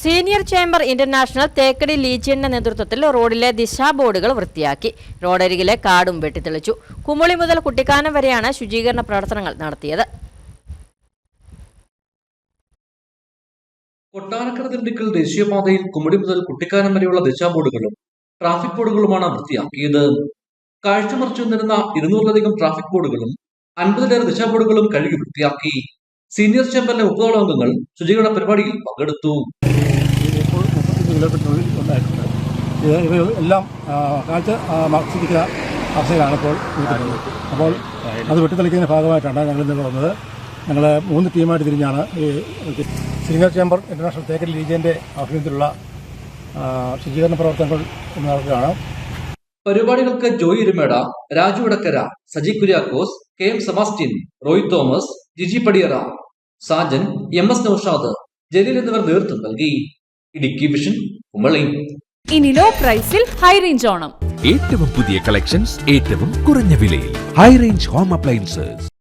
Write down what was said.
Senior chamber international Thekkady ലീജിയന്റെ നേതൃത്വത്തിൽ റോഡിലെ ദിശാ ബോർഡുകൾ വൃത്തിയാക്കി. റോഡരികിലെ കാടും വെട്ടിത്തെളിച്ചു. കുമളി മുതൽ കുട്ടിക്കാനം വരെയാണ് ശുചീകരണ പ്രവർത്തനങ്ങൾ നടത്തിയത്. കൊട്ടാരക്കര ദിണ്ടിക്കൽ ദേശീയപാതയിൽ കുമടി മുതൽ കുട്ടിക്കാനം വരെയുള്ള ദിശാബോർഡുകളും ട്രാഫിക് ബോർഡുകളുമാണ് വൃത്തിയാക്കിയത്. കാഴ്ചമറിച്ചു നിന്നിരുന്ന ഇരുന്നൂറിലധികം ട്രാഫിക് ബോർഡുകളും അൻപതിലേറെ ദിശാബോർഡുകളും കഴുകി വൃത്തിയാക്കി. സീനിയർ ചേംബറിലെ മുപ്പതോളം അംഗങ്ങൾ ശുചികളുടെ പരിപാടിയിൽ പങ്കെടുത്തു. എല്ലാം കാഴ്ച മറച്ചിരിക്കുന്ന അവസ്ഥയിലാണ് ഇപ്പോൾ അപ്പോൾ അത് വെട്ടിത്തെളിക്കുന്നതിന്റെ ഭാഗമായിട്ടാണ് ഞങ്ങൾ ഇന്ന് വന്നത്. ഞങ്ങൾ മൂന്ന് ടീമായിട്ട് തിരിഞ്ഞാണ് ഈ സീനിയർ ചേംബർ ഇന്റർനാഷണൽ തേക്കൽ ലീജിയന്റെ ആഭിമുഖ്യത്തിലുള്ള ശുചീകരണ പ്രവർത്തനങ്ങൾ നടക്കുകയാണ്. പരിപാടികൾക്ക് Joy Irumeda Raju Vadakkara Saji Kuriakose K M Sebastian Roy Thomas Jiji Padiyara Sajan M S Noushad Jaleel എന്നിവർ നേതൃത്വം നൽകി. ഇടുക്കി വിഷൻ കുമളി. ഇനി ലോ പ്രൈസിൽ ഹൈ റേഞ്ച് ഓണം. ഏറ്റവും പുതിയ കളക്ഷൻസ് ഏറ്റവും കുറഞ്ഞ വിലയിൽ. High range home appliances